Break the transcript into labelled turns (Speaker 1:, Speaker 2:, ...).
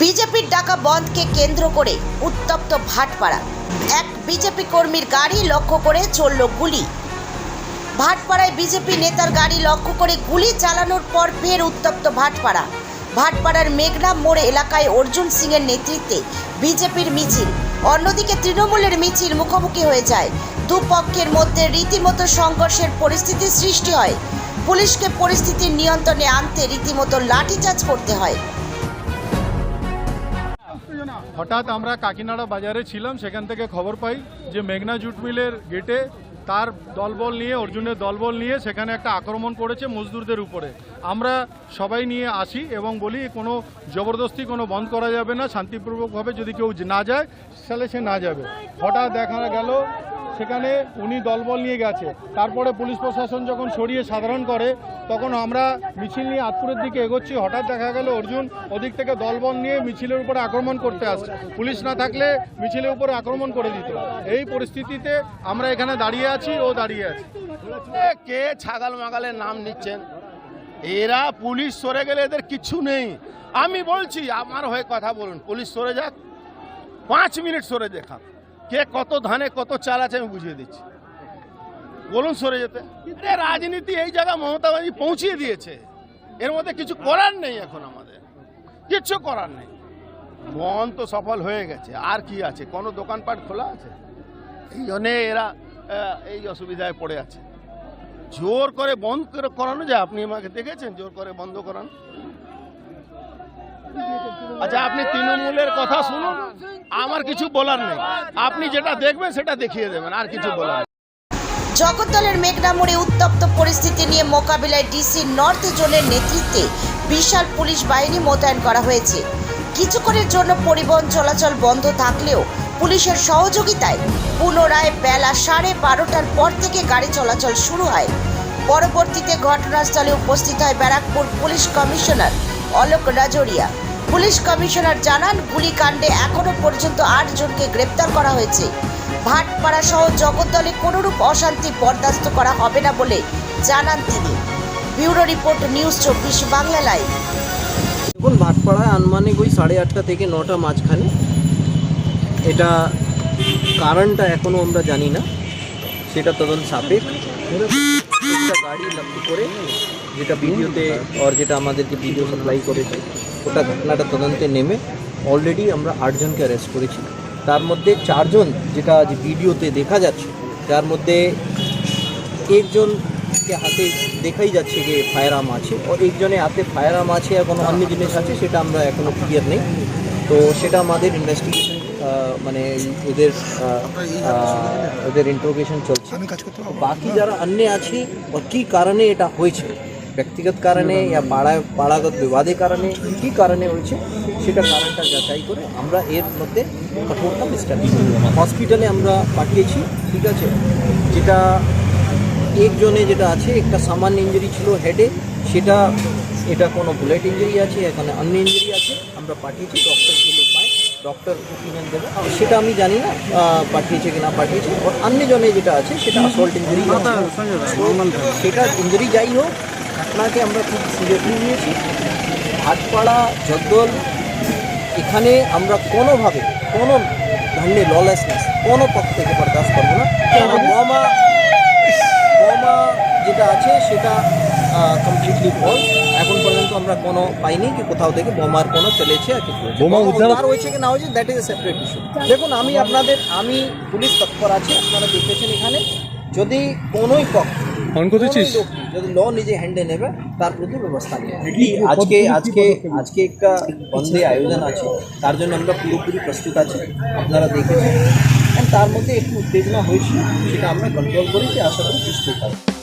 Speaker 1: বিজেপির ডাকা বন্ধকে কেন্দ্র করে উত্তপ্ত ভাটপাড়া। এক বিজেপি কর্মীর গাড়ি লক্ষ্য করে চলল গুলি। ভাটপাড়ায় বিজেপি নেতার গাড়ি লক্ষ্য করে গুলি চালানোর পর ফের উত্তপ্ত ভাটপাড়া। ভাটপাড়ার মেঘনা মোড় এলাকায় অর্জুন সিংয়ের নেতৃত্বে বিজেপির মিছিল। অন্যদিকে তৃণমূলের মিছিল মুখোমুখি হয়ে যায়। দুপক্ষের মধ্যে রীতিমতো সংঘর্ষের পরিস্থিতি সৃষ্টি হয়। পুলিশকে পরিস্থিতির নিয়ন্ত্রণে আনতে রীতিমতো লাঠিচার্জ করতে হয়।
Speaker 2: হঠাৎ আমরা কাকিনাড়া বাজারে ছিলাম, সেখান থেকে খবর পাই যে মেঘনা জুট মিলের গেটে তার দলবল নিয়ে, অর্জুনের দলবল নিয়ে সেখানে একটা আক্রমণ করেছে মজদুরদের উপরে। আমরা সবাই নিয়ে আসি এবং বলি, কোনো জবরদস্তি কোনো বন্ধ করা যাবে না, শান্তিপূর্বকভাবে যদি কেউ না যায়, তাহলে সে না যাবে। হঠাৎ দেখা গেল সেখানে উনি দলবল নিয়ে গেছে। তারপরে পুলিশ প্রশাসন যখন সরিয়ে সাধারণ করে, তখন আমরা মিছিল নিয়ে আতপুরের দিকে এগোচ্ছি। হঠাৎ দেখা গেল অর্জুন ওদিক থেকে দলবল নিয়ে মিছিলের উপরে আক্রমণ করতে আসছে। পুলিশ না থাকলে মিছিলের উপরে আক্রমণ করে দিত। এই পরিস্থিতিতে আমরা এখানে দাঁড়িয়ে আছি ও দাঁড়িয়ে আছি।
Speaker 3: কে ছাগাল মাগালের নাম নিচ্ছেন? এরা পুলিশ সরে গেলে এদের কিচ্ছু নেই। আমি বলছি, আমার হয়ে কথা বলুন। পুলিশ সরে যাক। পাঁচ মিনিট সরে দেখান। কে কত ধানে কত চাল আছে আমি বুঝিয়ে দিচ্ছি। বলুন সরে যেতে। রাজনীতি এই জায়গা মমতা ব্যানার্জি পৌঁছিয়ে দিয়েছে। এর মধ্যে কিছু করার নেই এখন আমাদের। কিচ্ছু করার নেই। মন তো সফল হয়ে গেছে। আর কি আছে? কোনো দোকানপাট খোলা আছে? এই জন্যে এরা এই অসুবিধায় পড়ে আছে। জোর করে বন্ধ করে করানো যায়। আপনি আমাকে দেখেছেন? জোর করে বন্ধ করানো? আচ্ছা আপনি তৃণমূলের কথা শুনুন। আমার কিছু বলার নেই। আপনি যেটা দেখবেন, সেটা দেখিয়ে দেবেন, আর কিছু বলার
Speaker 1: জগদ্দলের মেঘনা মোড়ে উত্তপ্ত পরিস্থিতি নিয়ে মোকাবিলায় ডিসি নর্থ জোনের নেতৃত্বে বিশাল পুলিশ বাহিনী মোতায়েন করা হয়েছে। কিছুক্ষণের জন্য পরিবহন চলাচল বন্ধ থাকলেও পুলিশের সহযোগিতায় পুনরায় বেলা সাড়ে বারোটার পর থেকে গাড়ি চলাচল শুরু হয়। পরবর্তীতে ঘটনাস্থলে উপস্থিত হয় Barrackpore police commissioner Alok Rajoria. Police commissioner জানান, গুলিকাণ্ডে এখনও পর্যন্ত আট জনকে গ্রেপ্তার করা হয়েছে। ভাটপাড়া সহ জগদ্দলে কোনোরূপ অশান্তি বরদাস্ত করা হবে না বলে জানান তিনি। ব্যুরো রিপোর্ট নিউজ চব্বিশ বাংলা লাইভ।
Speaker 4: দেখুন, ভাটপাড়ায় আনুমানিক ওই সাড়ে আটটা থেকে নটা মাঝখানে এটা কারণটা এখনও আমরা জানি না। সেটা তদন্ত সাপেক্ষ। গাড়ি লক্ষ্য করে যেটা ভিডিওতে ওর যেটা আমাদেরকে ভিডিও সাপ্লাই করেছে ওটা ঘটনাটা তদন্তে নেমে অলরেডি আমরা আটজনকে অ্যারেস্ট করেছি। তার মধ্যে চারজন যেটা আজ ভিডিওতে দেখা যাচ্ছে যার মধ্যে একজনকে হাতে দেখাই যাচ্ছে যে ফায়ার আর্ম আছে ও একজনের হাতে ফায়ার আর্ম আছে আর কোনো অন্য জিনিস আছে সেটা আমরা এখনও ক্লিয়ার নেই। তো সেটা আমাদের ইনভেস্টিগেশন মানে আহ, ওদের ইন্টারোগেশন চলছে। বাকি যারা অন্য আছে ও কী কারণে এটা হয়েছে? ব্যক্তিগত কারণে ইয়া পাড়ায় পাড়াগত বিবাদের কারণে কী কারণে হয়েছে সেটা কারণটা যাচাই করে আমরা এর মধ্যে কঠোরতা স্টাডি হসপিটালে আমরা পাঠিয়েছি ঠিক আছে? যেটা একজনে যেটা আছে একটা সামান্য ইঞ্জুরি ছিল হেডে সেটা এটা কোনো বুলেট ইঞ্জুরি আছে এখানে অন্য ইঞ্জুরি আছে আমরা পাঠিয়েছি ডক্টর পায় ডক্টর ওপিনিয়ন দেবে। সেটা আমি জানি না পাঠিয়েছে কি না পাঠিয়েছে অন্য জনে যেটা আছে সেটা আসল্ট ইঞ্জুরি সেটা ইঞ্জুরি যাই হোক ঘটনাকে আমরা খুব সিরিয়াসলি নিয়েছি। হাটপাড়া জগদল এখানে আমরা কোনোভাবে কোনো ধরনের ললেসনেস কোনো পক্ষ থেকে বরদাস্ত করব না। বোমা বোমা যেটা আছে সেটা কমপ্লিটলি ফল এখন পর্যন্ত আমরা কোনো পাইনি কি কোথাও থেকে বোমার কোনো চলেছে আর কিছু বোমা উদ্ধার হয়েছে কি না হয়েছে that is a separate issue দেখুন আমি আপনাদের আমি পুলিশ তৎপর আছে আপনারা দেখেছেন এখানে। যদি কোনোই পক্ষ কোনোই করেছিস যদি ল নিজে হ্যান্ডে নেবে তার প্রতি ব্যবস্থা নেবে। আজকে আজকে আজকে একটা বন্ধে আয়োজন আছে। তার জন্য আমরা পুরোপুরি প্রস্তুত আছি। আপনারা দেখেছেন। তার মধ্যে একটু উত্তেজনা হয়েছে সেটা আমরা কন্ট্রোল করেছি আশা করি সুস্থ থাকবে।